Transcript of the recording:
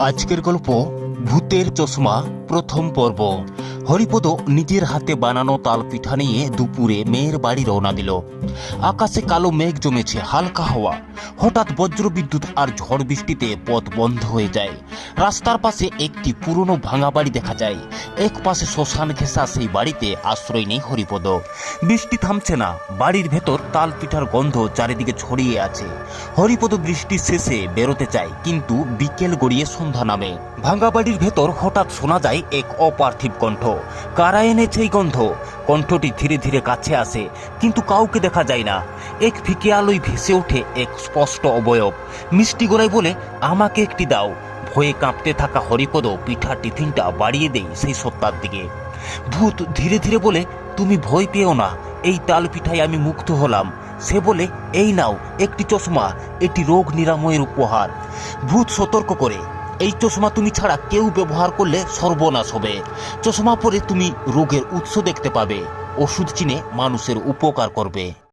আজকের গল্প ভূতের চশমা প্রথম পর্ব। হরিপদ নিজের হাতে বানানো তাল পিঠা নিয়ে দুপুরে মেয়ের বাড়ি রওনা দিল। আকাশে কালো মেঘ জমেছে, হালকা হাওয়া। হঠাৎ বজ্র বিদ্যুৎ আর ঝড় বৃষ্টিতে পথ বন্ধ হয়ে যায়। রাস্তার পাশে একটি পুরনো ভাঙা বাড়ি দেখা যায়। এক পাশে শ্মশান ঘেঁষা সেই বাড়িতে আশ্রয় নেই হরিপদ। বৃষ্টি থামছে না, বাড়ির ভেতর তাল পিঠার গন্ধ চারিদিকে ছড়িয়ে আছে। হরিপদ বৃষ্টির শেষে বেরোতে চায়, কিন্তু বিকেল গড়িয়ে সন্ধ্যা নামে। ভাঙ্গা বাড়ির ভেতর হঠাৎ শোনা যায় এক অপার্থিব কণ্ঠ। কারা এনেছে এই গন্ধ? কণ্ঠটি ধীরে ধীরে কাছে আসে, কিন্তু কাউকে দেখা যায় না। এক ফিকে আলোয় ভেসে ওঠে এক স্পষ্ট অবয়ব। মিষ্টি গলায় বলে, আমাকে একটি দাও। ভয়ে কাঁপতে থাকা হরিপদ পিঠা টিফিনটা বাড়িয়ে দেয় সেই সত্তার দিকে। ভূত ধীরে ধীরে বলে, তুমি ভয় পেও না, এই তাল পিঠায় আমি মুক্ত হলাম। সে বলে, এই নাও, একটি চশমা, এটি রোগ নিরাময়ের উপহার। ভূত সতর্ক করে, এই চশমা তুমি ছাড়া কেউ ব্যবহার করলে সর্বনাশ হবে। চশমা পরে তুমি রোগের উৎস দেখতে পাবে, ওষুধ চিনে মানুষের উপকার করবে।